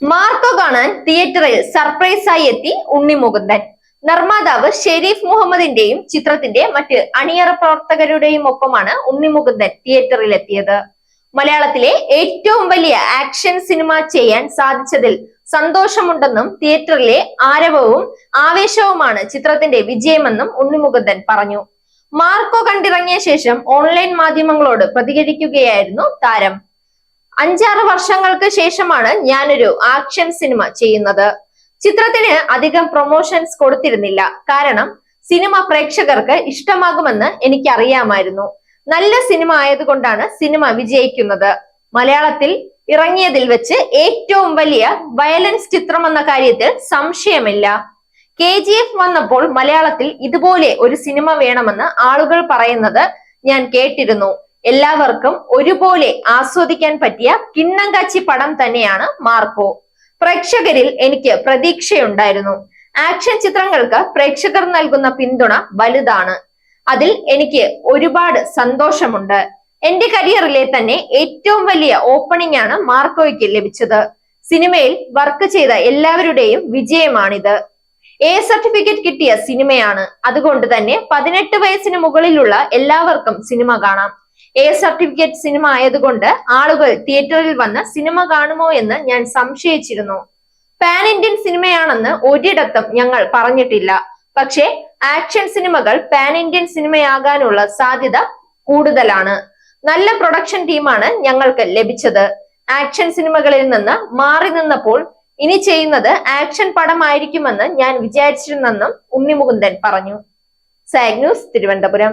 Marco കാണാൻ തിയേറ്ററിൽ സർപ്രൈസായി എത്തി ഉണ്ണി മുകുന്ദൻ നിർമ്മാതാവ് ഷെരീഫ് മുഹമ്മദിന്റെയും ചിത്രത്തിന്റെ മറ്റ് അണിയറ പ്രവർത്തകരുടെയും ഒപ്പമാണ് ഉണ്ണി മുകുന്ദൻ തിയേറ്ററിൽ എത്തിയത്. മലയാളത്തിലെ ഏറ്റവും വലിയ ആക്ഷൻ സിനിമ ചെയ്യാൻ സാധിച്ചതിൽ സന്തോഷമുണ്ടെന്നും തിയേറ്ററിലെ ആരവവും ആവേശവുമാണ് ചിത്രത്തിന്റെ വിജയമെന്നും ഉണ്ണി മുകുന്ദൻ പറഞ്ഞു. മാർക്കോ കണ്ടിറങ്ങിയ ശേഷം ഓൺലൈൻ മാധ്യമങ്ങളോട് പ്രതികരിക്കുകയായിരുന്നു താരം. അഞ്ചാറ് വർഷങ്ങൾക്ക് ശേഷമാണ് ഞാനൊരു ആക്ഷൻ സിനിമ ചെയ്യുന്നത്. ചിത്രത്തിന് അധികം പ്രൊമോഷൻസ് കൊടുത്തിരുന്നില്ല. കാരണം സിനിമ പ്രേക്ഷകർക്ക് ഇഷ്ടമാകുമെന്ന് എനിക്കറിയാമായിരുന്നു. നല്ല സിനിമ ആയതുകൊണ്ടാണ് സിനിമ വിജയിക്കുന്നത്. മലയാളത്തിൽ ഇറങ്ങിയതിൽ വെച്ച് ഏറ്റവും വലിയ വയലൻസ് ചിത്രം എന്ന കാര്യത്തിൽ സംശയമില്ല. കെ ജി എഫ് വന്നപ്പോൾ മലയാളത്തിൽ ഇതുപോലെ ഒരു സിനിമ വേണമെന്ന് ആളുകൾ പറയുന്നത് ഞാൻ കേട്ടിരുന്നു. എല്ലാവർക്കും ഒരുപോലെ ആസ്വദിക്കാൻ പറ്റിയ കിണ്ണം കച്ചി പടം തന്നെയാണ് മാർക്കോ. പ്രേക്ഷകരിൽ എനിക്ക് പ്രതീക്ഷയുണ്ടായിരുന്നു. ആക്ഷൻ ചിത്രങ്ങൾക്ക് പ്രേക്ഷകർ നൽകുന്ന പിന്തുണ വലുതാണ്. അതിൽ എനിക്ക് ഒരുപാട് സന്തോഷമുണ്ട്. എന്റെ കരിയറിലെ തന്നെ ഏറ്റവും വലിയ ഓപ്പണിംഗ് ആണ് മാർക്കോയ്ക്ക് ലഭിച്ചത്. സിനിമയിൽ വർക്ക് ചെയ്ത എല്ലാവരുടെയും വിജയമാണിത്. എ സർട്ടിഫിക്കറ്റ് കിട്ടിയ സിനിമയാണ്. അതുകൊണ്ട് തന്നെ പതിനെട്ട് വയസ്സിന് മുകളിലുള്ള എല്ലാവർക്കും സിനിമ കാണാം. എ സർട്ടിഫിക്കറ്റ് സിനിമ ആയതുകൊണ്ട് ആളുകൾ തിയേറ്ററിൽ വന്ന് സിനിമ കാണുമോ എന്ന് ഞാൻ സംശയിച്ചിരുന്നു. പാൻ ഇന്ത്യൻ സിനിമയാണെന്ന് ഒരിടത്തും ഞങ്ങൾ പറഞ്ഞിട്ടില്ല. പക്ഷേ ആക്ഷൻ സിനിമകൾ പാൻ ഇന്ത്യൻ സിനിമയാകാനുള്ള സാധ്യത കൂടുതലാണ്. നല്ല പ്രൊഡക്ഷൻ ടീമാണ് ഞങ്ങൾക്ക് ലഭിച്ചത്. ആക്ഷൻ സിനിമകളിൽ നിന്ന് മാറി നിന്നപ്പോൾ ഇനി ചെയ്യുന്നത് ആക്ഷൻ പടമായിരിക്കുമെന്ന് ഞാൻ വിചാരിച്ചിരുന്നെന്നും ഉണ്ണിമുകുന്ദൻ പറഞ്ഞു. Zag news Thiruvananthapuram